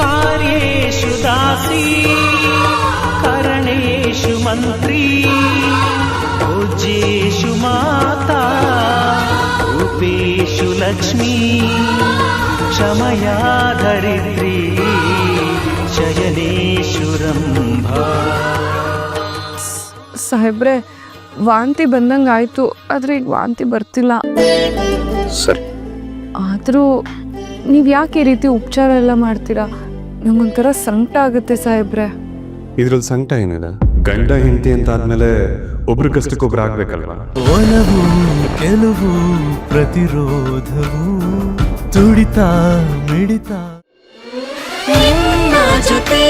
ಕಾರೇಶುದಾಸಿ ಕರಣೇಶುಮಂತ್ರಿ ಓ ಜೀಶುಮಾತಾ ಉಪೇಶು ಲಕ್ಷ್ಮಿ ಶಮಯಾದರಿತ್ರಿ ಶಯನೀಶುರಂಭಾ ಸಾಹೇಬ್ರೆ ವಾಂತಿ ಬಂದಂಗಾಯಿತು ಆದ್ರೆ ವಾಂತಿ ಬರ್ತಿಲ್ಲ ಸರಿ ಆದರೂ ನೀವು ಯಾಕೆ ಈ ರೀತಿ ಉಪಚಾರ ಎಲ್ಲ ಮಾಡ್ತೀರಾ ನಂಗೊಂಥರ ಸಂಕಟ ಆಗುತ್ತೆ ಸಾಹೇಬ್ರೆ ಇದ್ರಲ್ಲಿ ಸಂಕಟ ಏನಿದೆ ಗಂಡ ಹೆಂಡತಿ ಅಂತ ಆದ್ಮೇಲೆ ಒಬ್ರು ಕಷ್ಟಕ್ಕೊಬ್ರು ಆಗ್ಬೇಕಲ್ವಾ ಒಲವು ಕೆಲವು ಪ್ರತಿರೋಧವು ತುಡಿತ ಮಿಡಿತ ಜೊತೆ